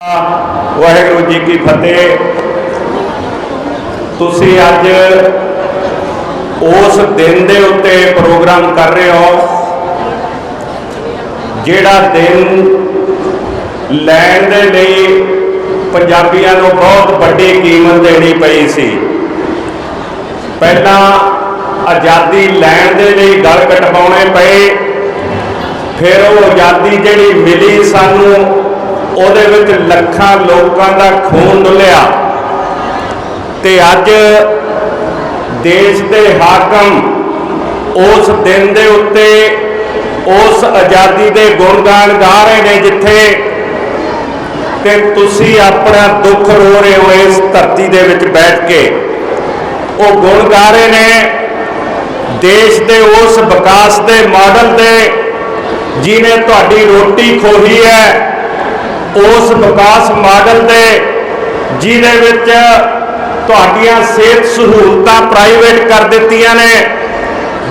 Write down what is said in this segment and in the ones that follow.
ਵਾਹਿਗੁਰੂ ਜੀ ਕੀ ਫਤਿਹ। ਤੁਸੀਂ ਅੱਜ ਉਸ ਦਿਨ ਦੇ ਉੱਤੇ ਪ੍ਰੋਗਰਾਮ ਕਰ ਰਹੇ ਹੋ, ਜਿਹੜਾ ਦਿਨ ਲੈਣ ਦੇ ਲਈ ਪੰਜਾਬੀਆਂ ਨੂੰ ਬਹੁਤ ਵੱਡੀ ਕੀਮਤ ਦੇਣੀ ਪਈ ਸੀ। ਪਹਿਲਾਂ ਆਜ਼ਾਦੀ ਲੈਣ ਦੇ ਲਈ ਗਲ ਕਟਵਾਉਣੇ ਪਏ, ਫਿਰ ਉਹ ਆਜ਼ਾਦੀ ਜਿਹੜੀ ਮਿਲੀ ਸਾਨੂੰ ਉਹਦੇ ਵਿੱਚ ਲੱਖਾਂ ਲੋਕਾਂ ਦਾ ਖੂਨ ਡੁੱਲਿਆ। ਤੇ ਅੱਜ ਦੇਸ਼ ਦੇ ਹਾਕਮ ਉਸ ਦਿਨ ਦੇ ਉੱਤੇ ਉਸ ਆਜ਼ਾਦੀ ਦੇ ਗੁਣਗਾਨ ਗਾ ਰਹੇ ਨੇ ਜਿੱਥੇ ਤੇ ਤੁਸੀਂ ਆਪਣਾ ਦੁੱਖ ਰੋ ਰਹੇ ਹੋ ਇਸ ਧਰਤੀ ਦੇ ਵਿੱਚ ਬੈਠ ਕੇ। ਉਹ ਗੁਣ ਗਾ ਰਹੇ ਨੇ ਦੇਸ਼ ਦੇ ਉਸ ਵਿਕਾਸ ਦੇ ਮਾਡਲ ਦੇ ਜਿਹਨੇ ਤੁਹਾਡੀ ਰੋਟੀ ਖੋਹੀ ਹੈ। ਉਸ ਵਿਕਾਸ ਮਾਡਲ ਦੇ ਜਿਹਦੇ ਵਿੱਚ ਤੁਹਾਡੀਆਂ ਸਿਹਤ ਸਹੂਲਤਾਂ ਪ੍ਰਾਈਵੇਟ ਕਰ ਦਿੱਤੀਆਂ ਨੇ,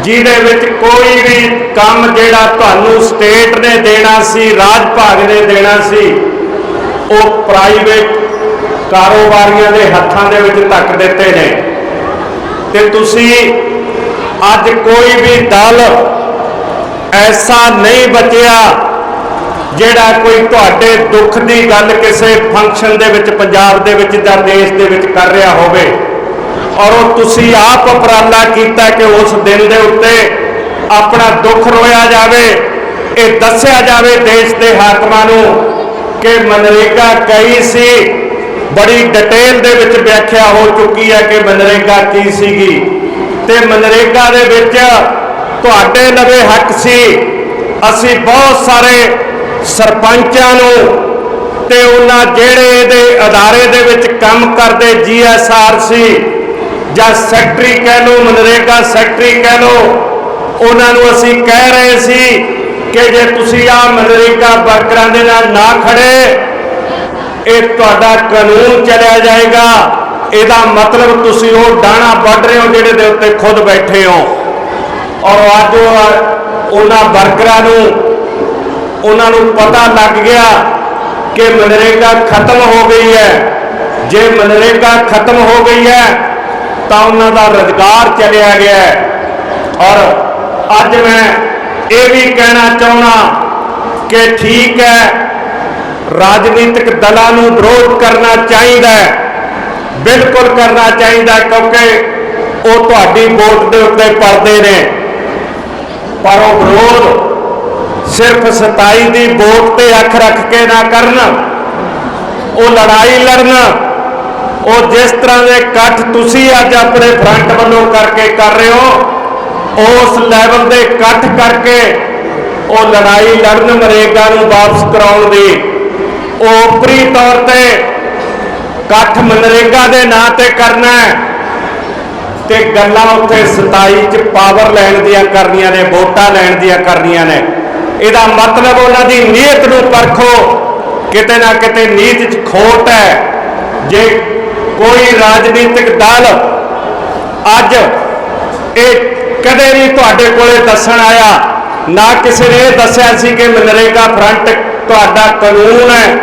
ਜਿਹਦੇ ਵਿੱਚ ਕੋਈ ਵੀ ਕੰਮ ਜਿਹੜਾ ਤੁਹਾਨੂੰ ਸਟੇਟ ਨੇ ਦੇਣਾ ਸੀ, ਰਾਜ ਭਾਗ ਨੇ ਦੇਣਾ ਸੀ, ਉਹ ਪ੍ਰਾਈਵੇਟ ਕਾਰੋਬਾਰੀਆਂ ਦੇ ਹੱਥਾਂ ਦੇ ਵਿੱਚ ਧੱਕ ਦਿੱਤੇ ਨੇ। ਤੇ ਤੁਸੀਂ ਅੱਜ ਕੋਈ ਵੀ ਦਲ ਐਸਾ ਨਹੀਂ ਬਚਿਆ ਜਿਹੜਾ ਕੋਈ ਤੁਹਾਡੇ ਦੁੱਖ ਦੀ ਗੱਲ ਕਿਸੇ ਫੰਕਸ਼ਨ ਦੇ ਵਿੱਚ, ਪੰਜਾਬ ਦੇ ਵਿੱਚ ਜਾਂ ਦੇਸ਼ ਦੇ ਵਿੱਚ ਕਰ ਰਿਹਾ ਹੋਵੇ, ਔਰ ਉਹ ਤੁਸੀਂ ਆਪ ਉਪਰਾਲਾ ਕੀਤਾ ਕਿ ਉਸ ਦਿਨ ਦੇ ਉੱਤੇ ਆਪਣਾ ਦੁੱਖ ਰੋਇਆ ਜਾਵੇ, ਇਹ ਦੱਸਿਆ ਜਾਵੇ ਦੇਸ਼ ਦੇ ਹਾਕਮਾਂ ਨੂੰ ਕਿ ਮਨਰੇਗਾ ਕਈ ਸੀ, ਬੜੀ ਡਿਟੇਲ ਦੇ ਵਿੱਚ ਵਿਆਖਿਆ ਹੋ ਚੁੱਕੀ ਹੈ ਕਿ ਮਨਰੇਗਾ ਕੀ ਸੀਗੀ। ਤੇ ਮਨਰੇਗਾ ਦੇ ਵਿੱਚ ਤੁਹਾਡੇ ਨਵੇਂ ਹੱਕ ਸੀ, ਅਸੀਂ ਬਹੁਤ ਸਾਰੇ ਸਰਪੰਚਾਂ ਨੂੰ ਤੇ ਉਹਨਾਂ ਜਿਹੜੇ ਇਹਦੇ ਅਦਾਰੇ ਦੇ ਵਿੱਚ ਕੰਮ ਕਰਦੇ ਜੀਐਸਆਰ ਸੀ ਜਾਂ ਸੈਕਟਰੀ ਕਹਿ ਲਓ, ਮਨਰੇਗਾ ਸੈਕਟਰੀ ਕਹਿ ਲਓ, ਉਹਨਾਂ ਨੂੰ ਅਸੀਂ ਕਹਿ ਰਹੇ ਸੀ ਕਿ ਜੇ ਤੁਸੀਂ ਆ ਮਨਰੇਗਾ ਵਰਕਰਾਂ ਦੇ ਨਾਲ ਨਾ ਖੜੇ, ਇਹ ਤੁਹਾਡਾ ਕਾਨੂੰਨ ਚਲਿਆ ਜਾਏਗਾ। ਇਹਦਾ ਮਤਲਬ ਤੁਸੀਂ ਉਹ ਡਾਣਾ ਵੱਢ ਰਹੇ ਹੋ ਜਿਹੜੇ ਦੇ ਉੱਤੇ ਖੁਦ ਬੈਠੇ ਹੋ। ਔਰ ਅੱਜ ਉਹਨਾਂ ਵਰਕਰਾਂ ਨੂੰ ਉਹਨਾਂ ਨੂੰ ਪਤਾ ਲੱਗ ਗਿਆ ਕਿ ਮਨਰੇਗਾ ਖਤਮ ਹੋ ਗਈ ਹੈ। ਜੇ ਮਨਰੇਗਾ ਖਤਮ ਹੋ ਗਈ ਹੈ, ਤਾਂ ਉਹਨਾਂ ਦਾ ਰੁਜ਼ਗਾਰ ਚਲਿਆ ਗਿਆ ਔਰ ਅੱਜ ਮੈਂ ਇਹ ਵੀ ਕਹਿਣਾ ਚਾਹੁੰਦਾ ਕਿ ਠੀਕ ਹੈ, ਰਾਜਨੀਤਿਕ ਦਲਾਂ ਨੂੰ ਵਿਰੋਧ ਕਰਨਾ ਚਾਹੀਦਾ ਬਿਲਕੁਲ ਕਰਨਾ ਚਾਹੀਦਾ ਕਿਉਂਕਿ ਉਹ ਤੁਹਾਡੀ ਵੋਟ ਦੇ ਉੱਤੇ ਪੜਦੇ ਨੇ। ਪਰ ਉਹ ਵਿਰੋਧ ਸਿਰਫ 27 ਦੀ ਵੋਟ ਤੇ ਅੱਖ ਰੱਖ ਕੇ ਨਾ ਕਰਨ। ਉਹ ਲੜਾਈ ਲੜਨ। ਉਹ ਜਿਸ ਤਰ੍ਹਾਂ ਦੇ ਇਕੱਠ ਤੁਸੀਂ ਅੱਜ ਆਪਣੇ ਫਰੰਟ ਵੱਲੋਂ ਕਰਕੇ ਕਰ ਰਹੇ ਹੋ, ਉਸ ਲੈਵਲ ਦੇ ਇਕੱਠ ਕਰਕੇ ਉਹ ਲੜਾਈ ਲੜਨ ਮਰੇਗਾ ਨੂੰ ਵਾਪਸ ਕਰਾਉਣ ਦੀ। ਉਹ ਉਪਰੀ ਤੌਰ ਤੇ ਇਕੱਠ ਮਨਰੇਗਾ ਦੇ ਨਾਂ ਤੇ ਕਰਨਾ ਹੈ। ਤੇ ਗੱਲਾਂ ਉੱਥੇ 27 ਚ ਪਾਵਰ ਲੈਣ ਦੀਆਂ ਕਰਨੀਆਂ ਨੇ, ਵੋਟਾਂ ਲੈਣ ਦੀਆਂ ਕਰਨੀਆਂ ਨੇ। ਇਹਦਾ ਮਤਲਬ ਉਹਨਾਂ ਦੀ ਨੀਅਤ ਨੂੰ ਪਰਖੋ। ਕਿਤੇ ਨਾ ਕਿਤੇ ਨੀਤ 'ਚ ਖੋਟ ਹੈ। ਜੇ ਕੋਈ ਰਾਜਨੀਤਿਕ ਦਲ ਅੱਜ ਇਹ ਕਦੇ ਨਹੀਂ ਤੁਹਾਡੇ ਕੋਲੇ ਦੱਸਣ ਆਇਆ, ਨਾ ਕਿਸੇ ਨੇ ਇਹ ਦੱਸਿਆ ਸੀ ਕਿ ਮਨਰੇਗਾ ਫਰੰਟ ਤੁਹਾਡਾ ਕਾਨੂੰਨ ਹੈ।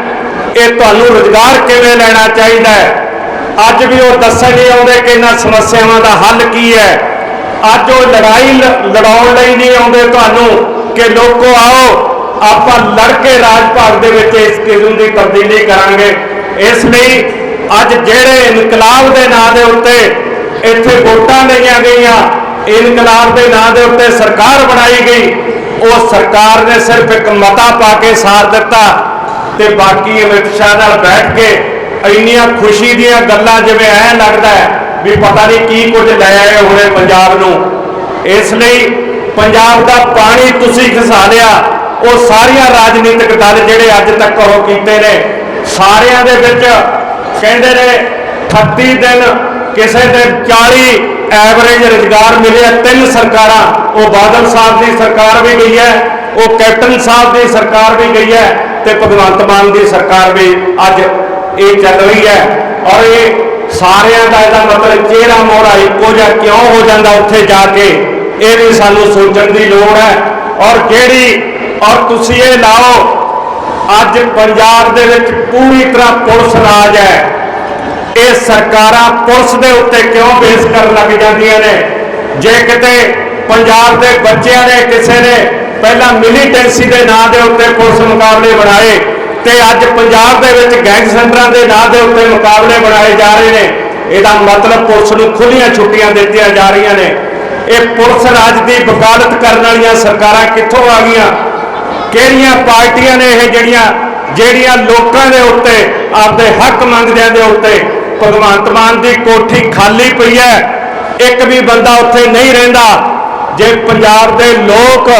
ਇਹ ਤੁਹਾਨੂੰ ਰੁਜ਼ਗਾਰ ਕਿਵੇਂ ਲੈਣਾ ਚਾਹੀਦਾ ਹੈ? ਅੱਜ ਵੀ ਉਹ ਦੱਸਣ ਨਹੀਂ ਆਉਂਦੇ ਕਿ ਇਹਨਾਂ ਸਮੱਸਿਆਵਾਂ ਦਾ ਹੱਲ ਕੀ ਹੈ। ਅੱਜ ਉਹ ਲੜਾਈ ਲੜਾਉਣ ਲਈ ਨਹੀਂ ਆਉਂਦੇ ਤੁਹਾਨੂੰ। ਕਿ ਲੋਕੋ ਆਓ, ਆਪਾਂ ਲੜ ਕੇ ਰਾਜ ਭਾਗ ਦੇ ਵਿੱਚ ਇਸ ਕਿਸਮ ਦੀ ਤਬਦੀਲੀ ਕਰਾਂਗੇ। ਇਸ ਲਈ ਅੱਜ ਜਿਹੜੇ ਇਨਕਲਾਬ ਦੇ ਨਾਂ ਦੇ ਉੱਤੇ ਇੱਥੇ ਵੋਟਾਂ ਲਈਆਂ ਗਈਆਂ, ਇਨਕਲਾਬ ਦੇ ਨਾਂ ਦੇ ਉੱਤੇ ਸਰਕਾਰ ਬਣਾਈ ਗਈ, ਉਹ ਸਰਕਾਰ ਨੇ ਸਿਰਫ ਇੱਕ ਮਤਾ ਪਾ ਕੇ ਸਾਰ ਦਿੱਤਾ ਤੇ ਬਾਕੀ ਅਮਿਤ ਸ਼ਾਹ ਨਾਲ ਬੈਠ ਕੇ ਇੰਨੀਆਂ ਖੁਸ਼ੀ ਦੀਆਂ ਗੱਲਾਂ ਜਿਵੇਂ ਐ ਲੱਗਦਾ ਵੀ ਪਤਾ ਨਹੀਂ ਕੀ ਕੁਝ ਲੈ ਆਏ ਹੋਣੇ ਪੰਜਾਬ ਨੂੰ। ਇਸ ਲਈ ਪੰਜਾਬ ਦਾ ਪਾਣੀ ਤੁਸੀਂ ਖਸਾ ਲਿਆ, ਉਹ ਸਾਰੀਆਂ ਰਾਜਨੀਤਿਕ ਦਲ ਜਿਹੜੇ ਅੱਜ ਤੱਕ ਉਹ ਕੀਤੇ ਨੇ, ਸਾਰਿਆਂ ਦੇ ਵਿੱਚ ਕਹਿੰਦੇ ਨੇ 38 ਦਿਨ ਕਿਸੇ ਦੇ 40 ਐਵਰੇਜ ਰੁਜ਼ਗਾਰ ਮਿਲਿਆ, ਤਿੰਨ ਸਰਕਾਰਾਂ, ਉਹ ਬਾਦਲ ਸਾਹਿਬ ਦੀ ਸਰਕਾਰ ਵੀ ਗਈ ਹੈ, ਉਹ ਕੈਪਟਨ ਸਾਹਿਬ ਦੀ ਸਰਕਾਰ ਵੀ ਗਈ ਹੈ ਤੇ ਭਗਵੰਤ ਮਾਨ ਦੀ ਸਰਕਾਰ ਵੀ ਅੱਜ ਇਹ ਚੱਲ ਰਹੀ ਹੈ। ਔਰ ਇਹ ਸਾਰਿਆਂ ਦਾ ਇਹਦਾ ਮਤਲਬ ਚਿਹਰਾ ਮੋਹਰਾ ਇੱਕੋ ਜਿਹਾ ਕਿਉਂ ਹੋ ਜਾਂਦਾ ਉੱਥੇ ਜਾ ਕੇ? ਇਹ ਵੀ ਸਾਨੂੰ ਸੋਚਣ ਦੀ ਲੋੜ ਹੈ। ਔਰ ਜਿਹੜੀ ਔਰ ਤੁਸੀਂ ਇਹ ਲਾਓ, ਅੱਜ ਪੰਜਾਬ ਦੇ ਵਿੱਚ ਪੂਰੀ ਤਰ੍ਹਾਂ ਪੁਲਿਸ ਰਾਜ ਹੈ। ਇਹ ਸਰਕਾਰਾਂ ਪੁਲਿਸ ਦੇ ਉੱਤੇ ਕਿਉਂ ਬੇਸ ਕਰਨ ਲੱਗ ਜਾਂਦੀਆਂ ਨੇ? ਜੇ ਕਿਤੇ ਪੰਜਾਬ ਦੇ ਬੱਚਿਆਂ ਨੇ ਕਿਸੇ ਨੇ ਪਹਿਲਾਂ ਮਿਲੀਟੈਂਸੀ ਦੇ ਨਾਂ ਦੇ ਉੱਤੇ ਪੁਲਿਸ ਮੁਕਾਬਲੇ ਬਣਾਏ ਤੇ ਅੱਜ ਪੰਜਾਬ ਦੇ ਵਿੱਚ ਗੈਂਗ ਸੈਂਟਰਾਂ ਦੇ ਨਾਂ ਦੇ ਉੱਤੇ ਮੁਕਾਬਲੇ ਬਣਾਏ ਜਾ ਰਹੇ ਨੇ, ਇਹਦਾ ਮਤਲਬ ਪੁਲਿਸ ਨੂੰ ਖੁੱਲੀਆਂ ਛੁੱਟੀਆਂ ਦਿੱਤੀਆਂ ਜਾ ਰਹੀਆਂ ਨੇ। ਇਹ ਪੁਲਿਸ ਰਾਜ ਦੀ ਵਕਾਲਤ ਕਰਨ ਵਾਲੀਆਂ ਸਰਕਾਰਾਂ ਕਿੱਥੋਂ ਆ ਗਈਆਂ? ਕਿਹੜੀਆਂ ਪਾਰਟੀਆਂ ਨੇ ਇਹ ਜਿਹੜੀਆਂ ਜਿਹੜੀਆਂ ਲੋਕਾਂ ਦੇ ਉੱਤੇ, ਆਪਦੇ ਹੱਕ ਮੰਗਦਿਆਂ ਦੇ ਉੱਤੇ ਭਗਵੰਤ ਮਾਨ ਦੀ ਕੋਠੀ ਖਾਲੀ ਪਈ ਹੈ? ਇੱਕ ਵੀ ਬੰਦਾ ਉੱਥੇ ਨਹੀਂ ਰਹਿੰਦਾ। ਜੇ ਪੰਜਾਬ ਦੇ ਲੋਕ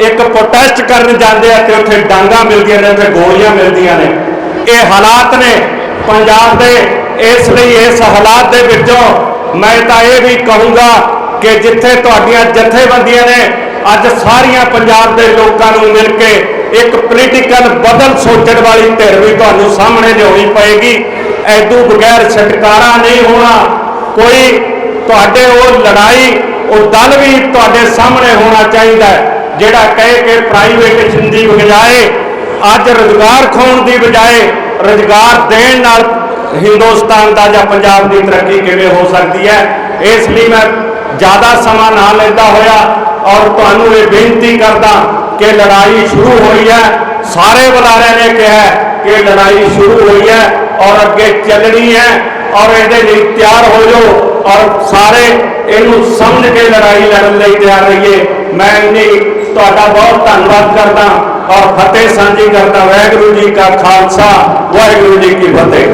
ਇੱਕ ਪ੍ਰੋਟੈਸਟ ਕਰਨ ਜਾਂਦੇ ਆ ਤੇ ਉੱਥੇ ਡਾਂਗਾ ਮਿਲਦੀਆਂ ਨੇ ਤੇ ਗੋਲੀਆਂ ਮਿਲਦੀਆਂ ਨੇ। ਇਹ ਹਾਲਾਤ ਨੇ। ਪੰਜਾਬ ਦੇ ਇਸ ਲਈ ਇਸ ਹਾਲਾਤ ਦੇ ਵਿੱਚੋਂ ਮੈਂ ਤਾਂ ਇਹ ਵੀ ਕਹੂੰਗਾ ਕਿ ਜਿੱਥੇ ਤੁਹਾਡੀਆਂ ਜਥੇਬੰਦੀਆਂ ਨੇ ਅੱਜ ਸਾਰੀਆਂ ਪੰਜਾਬ ਦੇ ਲੋਕਾਂ ਨੂੰ ਮਿਲ ਕੇ ਇੱਕ ਪੋਲੀਟੀਕਲ ਬਦਲ ਸੋਚਣ ਵਾਲੀ ਧਿਰ ਵੀ ਤੁਹਾਨੂੰ ਸਾਹਮਣੇ ਲਿਆਉਣੀ ਪਏਗੀ। ਐਦੂ ਬਗੈਰ ਛਟਕਾਰਾ ਨਹੀਂ ਹੋਣਾ। ਕੋਈ ਤੁਹਾਡੇ ਉਹ ਲੜਾਈ, ਉਹ ਦਲ ਵੀ ਤੁਹਾਡੇ ਸਾਹਮਣੇ ਹੋਣਾ ਚਾਹੀਦਾ ਜਿਹੜਾ ਕਹੇ ਕਿ ਪ੍ਰਾਈਵੇਟੇਸ਼ਨ ਦੀ ਬਜਾਏ ਅੱਜ ਰੁਜ਼ਗਾਰ ਖੋਣ ਦੀ ਬਜਾਏ ਰੁਜ਼ਗਾਰ ਦੇਣ ਨਾਲ ਹਿੰਦੁਸਤਾਨ ਦਾ ਜਾਂ ਪੰਜਾਬ ਦੀ ਤਰੱਕੀ ਕਿਵੇਂ ਹੋ ਸਕਦੀ ਹੈ? ਇਸ ਲਈ ਮੈਂ ਜ਼ਿਆਦਾ ਸਮਾਂ ਨਾ ਲੈਂਦਾ ਹੋਇਆ ਔਰ ਤੁਹਾਨੂੰ ਇਹ ਬੇਨਤੀ ਕਰਦਾ ਕਿ ਲੜਾਈ ਸ਼ੁਰੂ ਹੋਈ ਹੈ। ਸਾਰੇ ਬੁਲਾਰਿਆਂ ਨੇ ਕਿਹਾ ਕਿ ਲੜਾਈ ਸ਼ੁਰੂ ਹੋਈ ਹੈ ਔਰ ਅੱਗੇ ਚੱਲਣੀ ਹੈ ਔਰ ਇਹਦੇ ਲਈ ਤਿਆਰ ਹੋ ਜਾਓ ਔਰ ਸਾਰੇ ਇਹਨੂੰ ਸਮਝ ਕੇ ਲੜਾਈ ਲੜਨ ਲਈ ਤਿਆਰ ਰਹੀਏ। ਮੈਂ ਇੰਨੀ ਤੁਹਾਡਾ ਬਹੁਤ ਧੰਨਵਾਦ ਕਰਦਾ ਔਰ ਫਤਿਹ ਸਾਂਝੀ ਕਰਦਾ। ਵਾਹਿਗੁਰੂ ਜੀ ਕਾ ਖਾਲਸਾ, ਵਾਹਿਗੁਰੂ ਜੀ ਕੀ ਫਤਿਹ।